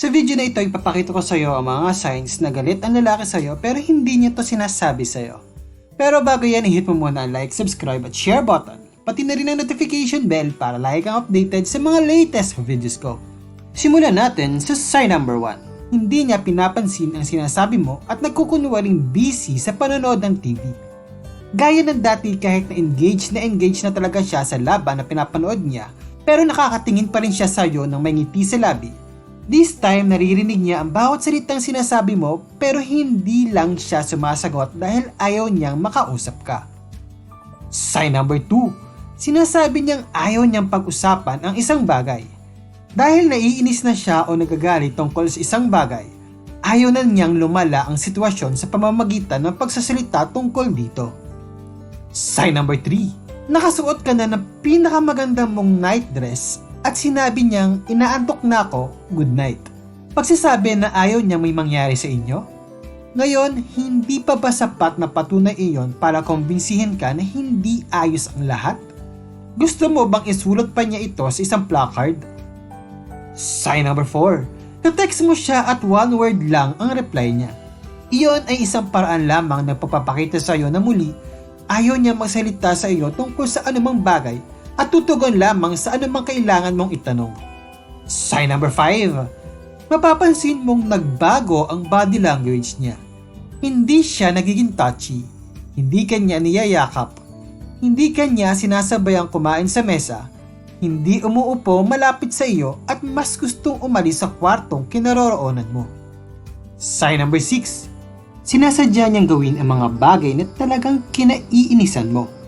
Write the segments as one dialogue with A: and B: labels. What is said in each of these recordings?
A: Sa video na ito, ipapakita ko sa iyo ang mga signs na galit ang lalaki sa iyo pero hindi niya to sinasabi sa iyo. Pero bago yan, i-hit mo muna ang like, subscribe at share button. Pati na rin ang notification bell para like kang updated sa mga latest videos ko. Simulan natin sa sign number 1. Hindi niya pinapansin ang sinasabi mo at nagkukunwaring busy sa panonood ng TV. Gaya ng dati kahit na engaged na engaged na talaga siya sa laban na pinapanood niya, pero nakakatingin pa rin siya sa iyo ng may ngiti sa labi. This time naririnig niya ang bawat salitang sinasabi mo pero hindi lang siya sumasagot dahil ayaw niyang makausap ka. Sign number 2. Sinasabi niyang ayaw niyang pag-usapan ang isang bagay. Dahil naiinis na siya o nagagalit tungkol sa isang bagay, ayaw na niyang lumala ang sitwasyon sa pamamagitan ng pagsasalita tungkol dito. Sign number 3. Nakasuot ka na ng pinakamaganda mong night dress at sinabi niyang inaantok na ako, good night. Pagsasabi na ayaw niya may mangyari sa inyo? Ngayon, hindi pa ba sapat na patunay iyon para kumbinsihin ka na hindi ayos ang lahat? Gusto mo bang isulot pa niya ito sa isang placard? Sign number 4. Na-text mo siya at one word lang ang reply niya. Iyon ay isang paraan lamang na pagpapakita sa iyo na muli ayaw niya magsalita sa iyo tungkol sa anumang bagay at tutugon lamang sa anumang kailangan mong itanong. Sign number 5. Mapapansin mong nagbago ang body language niya. Hindi siya nagiging touchy. Hindi kanya niyayakap. Hindi kanya sinasabayang kumain sa mesa. Hindi umuupo malapit sa iyo at mas gustong umalis sa kwartong kinaroroonan mo. Sign number 6. Sinasadya niyang gawin ang mga bagay na talagang kinaiinisan mo.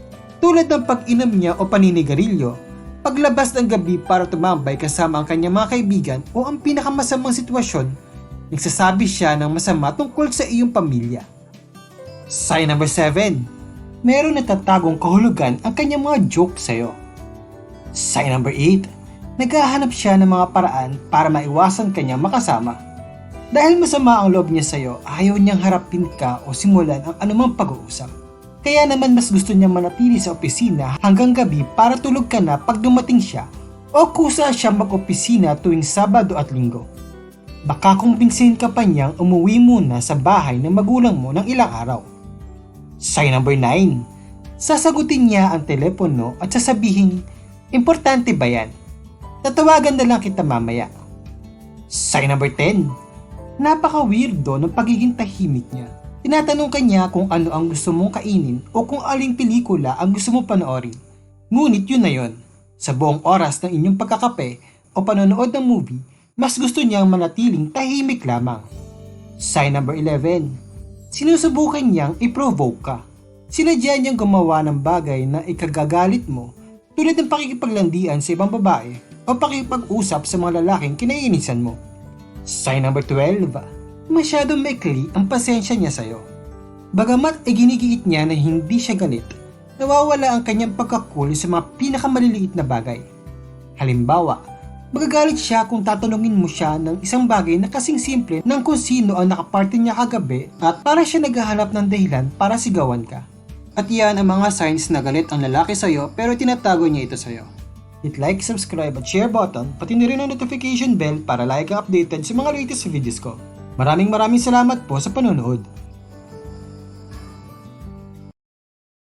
A: Tulad ng pag-inom niya o paninigarilyo, paglabas ng gabi para tumambay kasama ang kanyang mga kaibigan o ang pinakamasamang sitwasyon, nagsasabi siya ng masama tungkol sa iyong pamilya. Sign number 7. Meron natatagong kahulugan ang kanyang mga joke sa iyo. Sign number 8. Naghahanap siya ng mga paraan para maiwasan kanyang makasama. Dahil masama ang loob niya sa iyo, ayaw niyang harapin ka o simulan ang anumang pag-uusap. Kaya naman mas gusto niyang manatili sa opisina hanggang gabi para tulog ka na pag dumating siya o kusa siya mag-opisina tuwing Sabado at Linggo. Baka kumbinsin ka pa niyang umuwi muna sa bahay ng magulang mo ng ilang araw. Sign number 9. Sasagutin niya ang telepono at sasabihin, Importante ba yan? Tatawagan na lang kita mamaya. Sign number 10. Napaka-weirdo ng pagiging tahimik niya. Tinatanong ka niya kung ano ang gusto mong kainin o kung aling pelikula ang gusto mong panoorin. Ngunit yun na yun. Sa buong oras ng inyong pagkakape o panonood ng movie, mas gusto niyang manatiling tahimik lamang. Sign number 11. Sinusubukan niyang i-provoke ka. Sinadya niyang gumawa ng bagay na ikagagalit mo tulad ng pakikipaglandian sa ibang babae o pakipag-usap sa mga lalaking kinaiinisan mo. Sign number 12. Masyadong maikli ang pasensya niya sa'yo. Bagamat ay ginigiit niya na hindi siya galit, nawawala ang kanyang pagkakul sa mga pinakamaliliit na bagay. Halimbawa, magagalit siya kung tatanungin mo siya ng isang bagay na kasing simple ng kung sino ang nakaparte niya kagabi at para siya naghahanap ng dahilan para sigawan ka. At yan ang mga signs na galit ang lalaki sa'yo pero tinatago niya ito sa'yo. Hit like, subscribe at share button, pati na rin ang notification bell para like ang updated sa mga latest videos ko. Maraming maraming salamat po sa panonood.